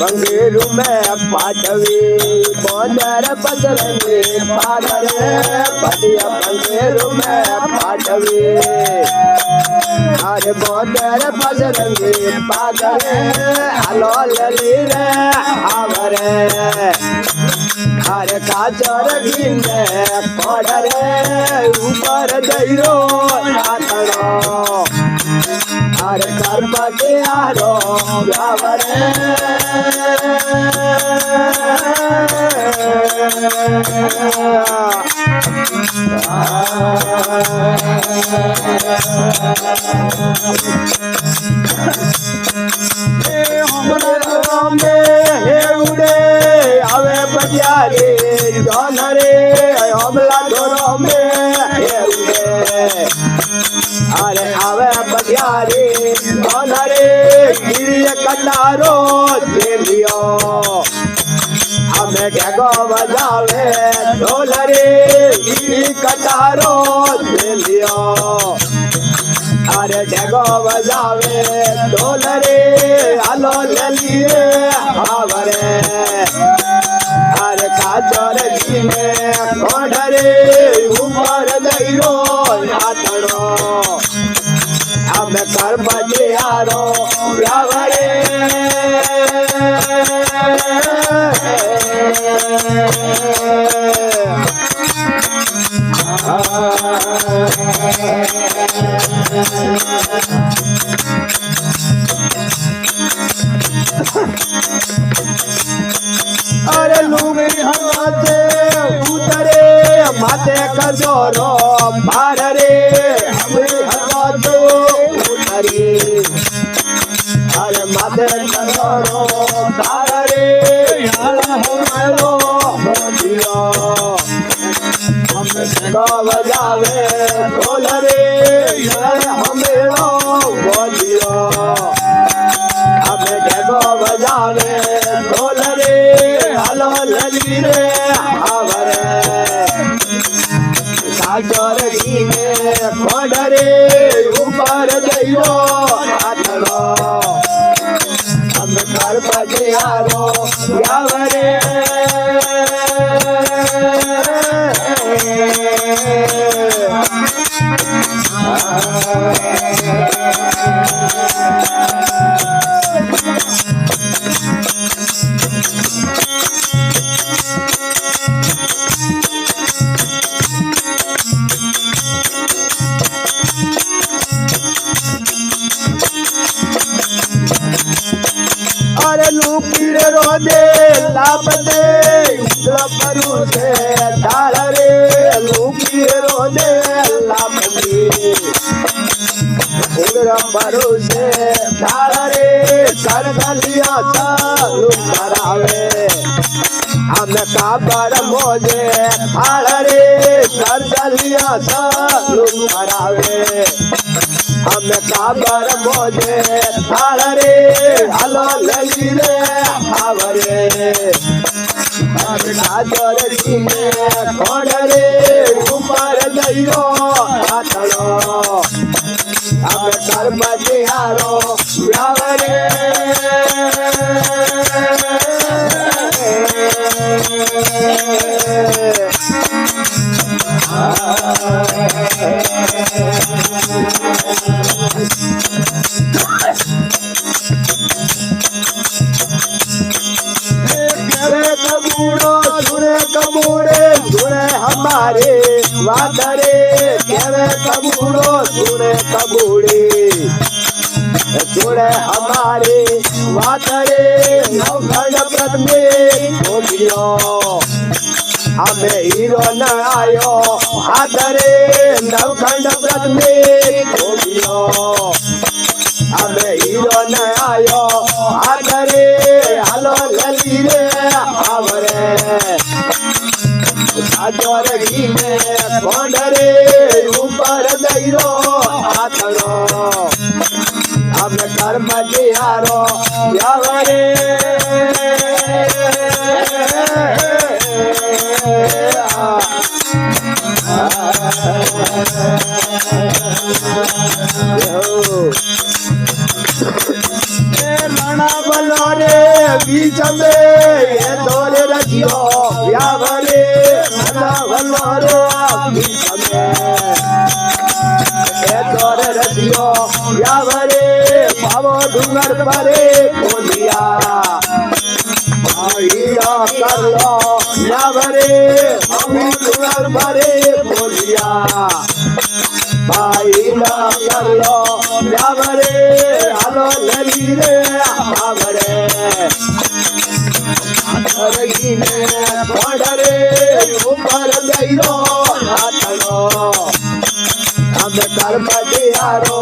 मंगेरू में पाटवी बोंदर बदलने पादर बदिया मंगेरू में पाटवी अरे बोंदर बदलने पादर हलो लली रे आवरे अरे काजर गिने कोडरे ऊपर दैरो અરે કર્મ આરો ગાવરે હવે બજારે જોન રે હમલા આવે બજારે ધોનરે ગીરીએ કટારો જેલિયો અમે ઢેગો બજાવે ઢોલરે ગીરી કટારો જેલિયો અરે ઢેગો બજાવે ઢોલરે, હાલો લલી રે આવરે અરે કાચર જીને કોઢરે અમે કર્મજી હારો વ્યાવરે અરે લુગડી હવાતે ઉતરે માથે કજોરો ભાર સાચર ગીને ખોડ રે ઉપર જઈરો આથડો અમે ઘર બજારો આવરે અરે લાભ દે લપરું છે ઢાળ રે રોદે લાભ દે ઉગ્ર પરું છે ઢાળ રે, સરગલિયા ચાલુ કરાવે. અમે કાબર મોજે ઢાળ રે. સરગલિયા ચાલુ કરાવે અમે કાબર મોજે, થાળ રે, હાલો લલી રે આવરે કાજર જીને કોણ રે, ઉપર દઈરો આતળો અમે કર્મજી હારો આવરે કરે વાદરે કેવે કબૂડો સુરે કબૂડે જોડે અમારે વાદરે નવગણ પ્રથમે ભોગ્યો અમે હીરો ન આયો હાથરે નવખંડ પ્રથમે ભોગ્યો ગીને કોંડરે ઉપર દઈરો હાથણો અમે કર્મ જીહારો વ્યાવરે આ રાણા બલારે બીજ મે દોરે રજ્યો વ્યાવરે રાણા બલારે બીજ મે એ દોરે રજ્યો વ્યાવરે પાવો ડુંગર પરે બોલિયા આઈયા કરલો વ્યાવરે પાવો ડુંગર પરે બોલિયા ભાઈલા કરલો વ્યાવરે હાલો લલી ઉપર દઈરો હાથનો અમે કર્મ દિયારો